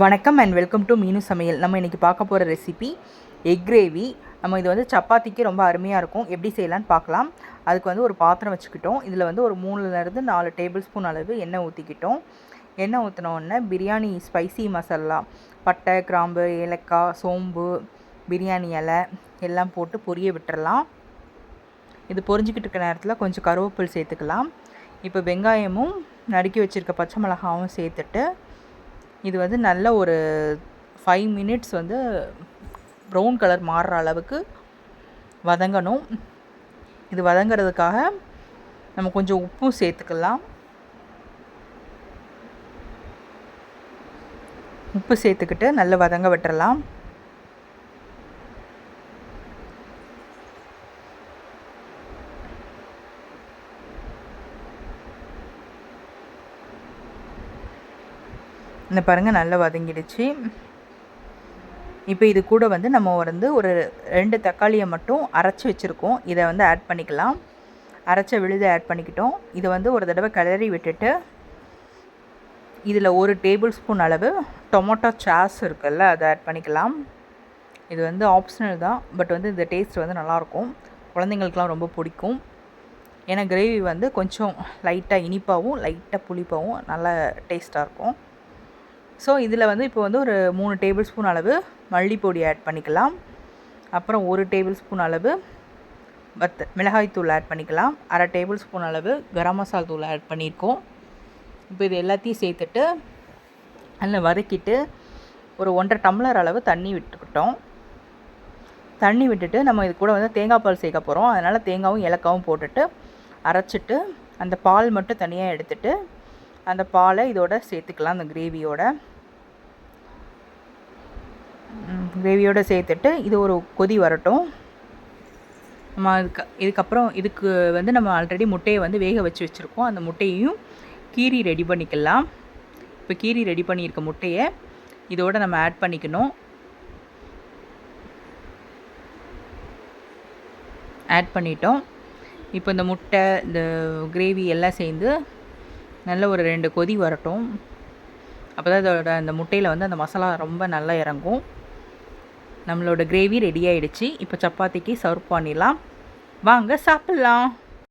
வணக்கம் and welcome to மீனு சமையல். நம்ம இன்றைக்கி பார்க்க போகிற ரெசிபி எக் கிரேவி நம்ம இது வந்து சப்பாத்திக்கு ரொம்ப அருமையாக இருக்கும். எப்படி செய்யலான்னு பார்க்கலாம். அதுக்கு வந்து ஒரு பாத்திரம் வச்சுக்கிட்டோம். இதில் வந்து ஒரு மூணுலேருந்து நாலு டேபிள் ஸ்பூன் அளவு எண்ணெய் ஊற்றிக்கிட்டோம் எண்ணெய் ஊற்றினோடனே பிரியாணி ஸ்பைசி மசாலா பட்டை கிராம்பு ஏலக்காய் சோம்பு பிரியாணி இலை எல்லாம் போட்டு பொரிய விட்டுறலாம். இது பொரிஞ்சிக்கிட்டு இருக்க நேரத்தில் கொஞ்சம் கருவேப்பில் சேர்த்துக்கலாம். இப்போ வெங்காயமும் நறுக்கி வச்சுருக்க பச்சை மிளகாவும் சேர்த்துட்டு இது வந்து நல்ல ஒரு ஃபைவ் மினிட்ஸ் வந்து ப்ரௌன் கலர் மாறுற அளவுக்கு வதங்கணும். இது வதங்கிறதுக்காக நம்ம கொஞ்சம் உப்பும் சேர்த்துக்கலாம். உப்பு சேர்த்துக்கிட்டு நல்லா வதங்க விட்டுறலாம். இந்த பாருங்கள் நல்லா வதங்கிடுச்சு. இப்போ இது கூட வந்து நம்ம வந்து ஒரு ரெண்டு தக்காளியை மட்டும் அரைச்சி வச்சுருக்கோம். இதை வந்து ஆட் பண்ணிக்கலாம். அரைச்ச விழுதை ஆட் பண்ணிக்கிட்டோம். இதை வந்து ஒரு தடவை கிளறி விட்டுட்டு இதில் ஒரு டேபிள் ஸ்பூன் அளவு டொமோட்டோ சாஸ் இருக்குல்ல அதை ஆட் பண்ணிக்கலாம். இது வந்து ஆப்ஷனல் தான் பட் வந்து இந்த டேஸ்ட் வந்து நல்லாயிருக்கும். குழந்தைங்களுக்குலாம் ரொம்ப பிடிக்கும். ஏன்னா கிரேவி வந்து கொஞ்சம் லைட்டாக இனிப்பாகவும் லைட்டாக புளிப்பாகவும் நல்லா டேஸ்ட்டாக இருக்கும். ஸோ இதில் வந்து இப்போ வந்து ஒரு மூணு டேபிள் ஸ்பூன் அளவு மல்லிப்பொடி ஆட் பண்ணிக்கலாம். அப்புறம் ஒரு டேபிள் ஸ்பூன் அளவு வத்த மிளகாய் தூள் ஆட் பண்ணிக்கலாம். அரை டேபிள் ஸ்பூன் அளவு கரம் மசாலா தூள் ஆட் பண்ணியிருக்கோம். இப்போ இது எல்லாத்தையும் சேர்த்துட்டு அதில் வதக்கிட்டு ஒரு ஒன்றரை டம்ளர் அளவு தண்ணி விட்டுக்கிட்டோம். தண்ணி விட்டுட்டு நம்ம இது கூட வந்து தேங்காய் பால் சேர்க்க போகிறோம் அதனால் தேங்காயும் இலக்காவும் போட்டுட்டு அரைச்சிட்டு அந்த பால் மட்டும் தனியாக எடுத்துட்டு அந்த பாலை இதோட சேர்த்துக்கலாம் அந்த கிரேவியோட கிரேவியோடு சேர்த்துட்டு இது ஒரு கொதி வரட்டும். நம்ம இதுக்கு இதுக்கப்புறம் இதுக்கு வந்து நம்ம ஆல்ரெடி முட்டையை வந்து வேக வச்சு வச்சுருக்கோம். அந்த முட்டையையும் கீரி ரெடி பண்ணிக்கலாம். இப்போ கீரி ரெடி பண்ணியிருக்க முட்டையை இதோடு நம்ம ஆட் பண்ணிக்கணும். ஆட் பண்ணிட்டோம். இப்போ இந்த முட்டை இந்த கிரேவி எல்லாம் சேர்ந்து நல்ல ஒரு ரெண்டு கொதி வரட்டும். அப்போ தான் இதோட அந்த முட்டையில் வந்து அந்த மசாலா ரொம்ப நல்லா இறங்கும். நம்மளோட கிரேவி ரெடி ஆகிடுச்சு இப்போ சப்பாத்திக்கு சர்வ் பண்ணிடலாம். வாங்க சாப்பிட்லாம்.